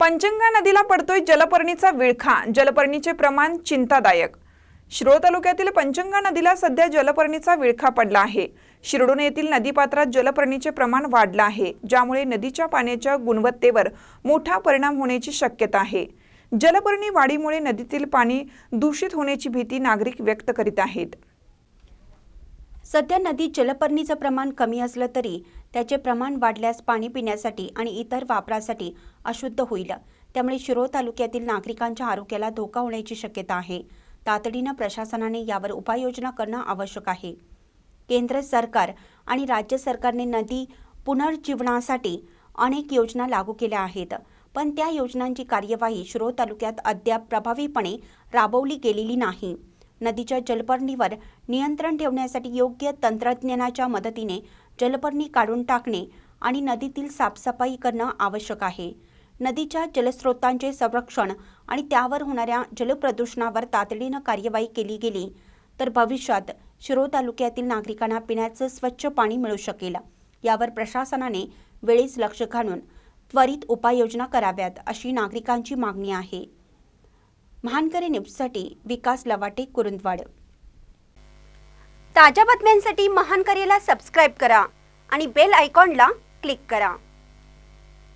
पंचंगा नदीला पडतोय जलपर्णीचा विळखा. जलपर्णीचे प्रमाण चिंतादायक. शिरोळ तालुक्यातील पंचंगा नदीला सध्या जलपर्णीचा विळखा पडला आहे. शिरडोन येथील नदीपात्रात जलपर्णीचे प्रमाण वाढलं आहे ज्यामुळे नदीच्या पाण्याच्या गुणवत्तेवर मोठा परिणाम होण्याची शक्यता आहे. जलपर्णी वाढीमुळे नदीतील पाणी दूषित होण्याची भीती नागरिक व्यक्त करीत आहेत. सध्या नदीत जलपर्णीचं प्रमाण कमी असलं तरी त्याचे प्रमाण वाढल्यास पाणी पिण्यासाठी आणि इतर वापरासाठी अशुद्ध होईल. त्यामुळे शिरोळ तालुक्यातील नागरिकांच्या आरोग्याला धोका होण्याची शक्यता आहे. तातडीनं प्रशासनाने यावर उपाययोजना करणं आवश्यक आहे. केंद्र सरकार आणि राज्य सरकारने नदी पुनर्जीवनासाठी अनेक योजना लागू केल्या आहेत. पण त्या योजनांची कार्यवाही शिरोळ तालुक्यात अद्याप प्रभावीपणे राबवली गेलेली नाही. नदीच्या जलपर्णीवर नियंत्रण ठेवण्यासाठी योग्य तंत्रज्ञानाच्या मदतीने जलपर्णी काढून टाकणे आणि नदीतील साफसफाई करणं आवश्यक आहे. नदीच्या जलस्रोतांचे संरक्षण आणि त्यावर होणाऱ्या जलप्रदूषणावर तातडीनं कार्यवाही केली गेली तर भविष्यात शिरो तालुक्यातील नागरिकांना पिण्याचं स्वच्छ पाणी मिळू शकेल. यावर प्रशासनाने वेळीच लक्ष घालून त्वरित उपाययोजना कराव्यात अशी नागरिकांची मागणी आहे. महानकरी न्यूजसाठी विकास लवाटे कुरुंदवाड. ताज्या बातम्यांसाठी महानकरीला सबस्क्राईब करा आणि बेल आयकॉनला क्लिक करा.